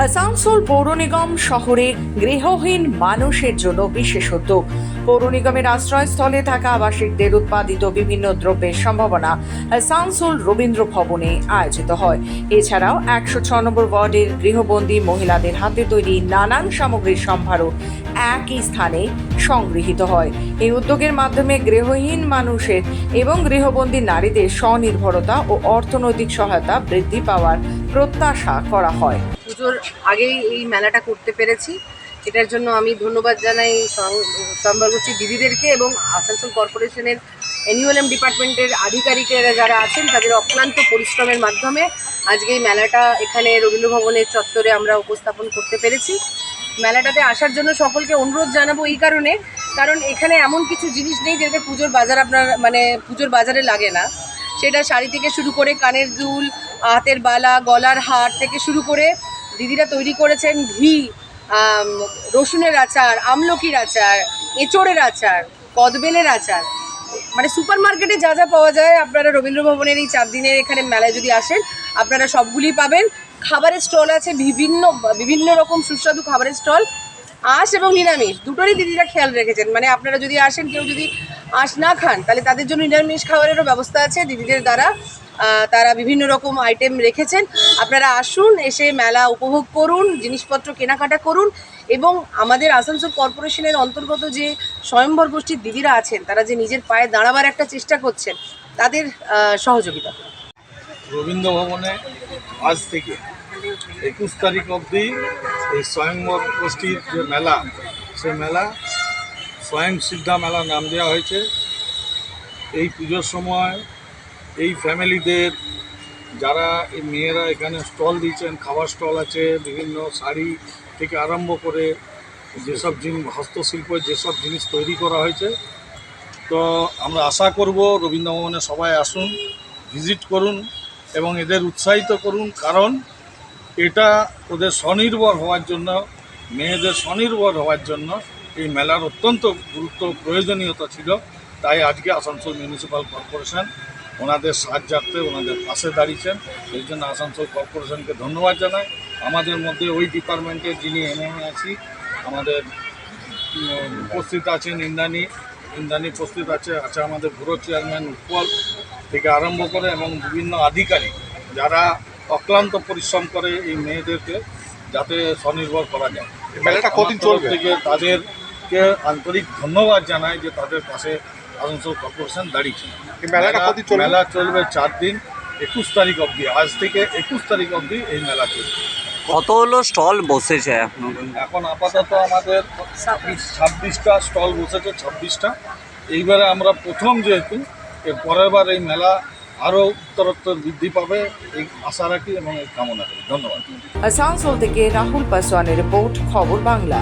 আসানসোল পৌর নিগম শহরে গৃহহীন মানুষের জন্য বিশেষ উদ্যোগ। পৌর নিগমের আশ্রয়স্থলে থাকা আবাসিকদের উৎপাদিত বিভিন্ন দ্রব্যের সম্ভাবনা আসানসোল রবীন্দ্র ভবনে আয়োজিত হয়। এছাড়াও একশো ছ নম্বর ওয়ার্ডের গৃহবন্দী মহিলাদের হাতে তৈরি নানান সামগ্রীর সম্ভারও একই স্থানে সংগৃহীত হয়। এই উদ্যোগের মাধ্যমে গৃহহীন মানুষের এবং গৃহবন্দী নারীদের স্বনির্ভরতা ও অর্থনৈতিক সহায়তা বৃদ্ধি পাওয়ার প্রত্যাশা করা হয়। পুজোর আগেই এই মেলাটা করতে পেরেছি। এটার জন্য আমি ধন্যবাদ জানাই সম্বরগোষ্ঠী দিদিদেরকে এবং আসানসোল কর্পোরেশনের অ্যানুয়ালএম ডিপার্টমেন্টের আধিকারিকেরা যারা আছেন, তাদের অক্লান্ত পরিশ্রমের মাধ্যমে আজকে এই মেলাটা এখানে রবীন্দ্রভবনের চত্বরে আমরা উপস্থাপন করতে পেরেছি। মেলাটাতে আসার জন্য সকলকে অনুরোধ জানাব এই কারণে, কারণ এখানে এমন কিছু জিনিস নেই যেটা পুজোর বাজার আপনার মানে পুজোর বাজারে লাগে না। সেটা শাড়ি থেকে শুরু করে কানের দুল, হাতের বালা, গলার হার থেকে শুরু করে দিদিরা তৈরি করেছেন ঘি রসুনের আচার, আমলকির আচার, এঁচড়ের আচার, কদবেলের আচার। মানে সুপার মার্কেটে যা যা পাওয়া যায়, আপনারা রবীন্দ্র ভবনের এই চার দিনের এখানে মেলায় যদি আসেন, আপনারা সবগুলি পাবেন। খাবারের স্টল আছে বিভিন্ন বিভিন্ন রকম সুস্বাদু খাবারের স্টল। আঁশ এবং নিরামিষ, দুটোরই দিদিরা খেয়াল রেখেছেন। মানে আপনারা যদি আসেন, কেউ যদি আঁশ না খান, তাহলে তাদের জন্য নিরামিষ খাবারেরও ব্যবস্থা আছে দিদিদের দ্বারা। তারা বিভিন্ন রকম আইটেম রেখেছেন। আপনারা আসুন, এসে মেলা উপভোগ করুন, জিনিসপত্র কেনাকাটা করুন এবং আমাদের আসানসোল কর্পোরেশনের অন্তর্গত যে স্বয়ম্বর গোষ্ঠীর দিদিরা আছেন, তারা যে নিজের পায়ে দাঁড়াবার একটা চেষ্টা করছেন, তাদের সহযোগিতা রবীন্দ্র ভবনে আজ থেকে একুশ তারিখ অবধি এই স্বয়ংবর গোষ্ঠীর যে মেলা সে মেলা স্বয়ং সিদ্ধা মেলা নাম দেওয়া হয়েছে। এই পুজোর সময় এই ফ্যামিলিদের, যারা এই মেয়েরা এখানে স্টল দিয়েছেন, খাবার স্টল আছে, বিভিন্ন শাড়ি থেকে আরম্ভ করে যেসব জিনিস হস্তশিল্পের যেসব জিনিস তৈরি করা হয়েছে, তো আমরা আশা করব রবীন্দ্র ভবনে সবাই আসুন, ভিজিট করুন এবং এদের উৎসাহিত করুন, কারণ এটা ওদের স্বনির্ভর হওয়ার জন্য, মেয়েদের স্বনির্ভর হওয়ার জন্য এই মেলার অত্যন্ত গুরুত্ব প্রয়োজনীয়তা ছিল। তাই আজকে আসানসোল মিউনিসিপ্যাল কর্পোরেশন ওনাদের সাহায্যার্থে ওনাদের পাশে দাঁড়িয়েছেন। এই জন্য আসানসোল কর্পোরেশনকে ধন্যবাদ জানাই। আমাদের মধ্যে ওই ডিপার্টমেন্টে যিনি এমএমএ আছি আমাদের উপস্থিত আছেন ইন্দ্রাণী। ইন্দ্রাণী উপস্থিত আছে আছে আমাদের ব্যুরো চেয়ারম্যান উৎপল থেকে আরম্ভ করে এবং বিভিন্ন আধিকারিক যারা অক্লান্ত পরিশ্রম করে এই মেয়েদেরকে যাতে স্বনির্ভর করা যায়। মেলাটা কদিন চলবে? থেকে তাদেরকে আন্তরিক ধন্যবাদ জানাই যে তাদের পাশে আসানসোল কর্পোরেশন দাঁড়িয়েছে। মেলাটা কদিন চলবে? মেলা চলবে চার দিন একুশ তারিখ অবধি আজ থেকে একুশ তারিখ অবধি এই মেলা চলবে। কতগুলো স্টল বসেছে আপনাদের এখন আপাতত আমাদের ছাব্বিশটা স্টল বসেছে ছাব্বিশটা। এইবারে আমরা প্রথম যেহেতু এর পরের বার এই মেলা আরও উত্তরোত্তর বৃদ্ধি পাবে এই আশা রাখি এবং এই কামনা করি। ধন্যবাদ। আসানসোল থেকে রাহুল পাসওয়ানের রিপোর্ট খবর বাংলা।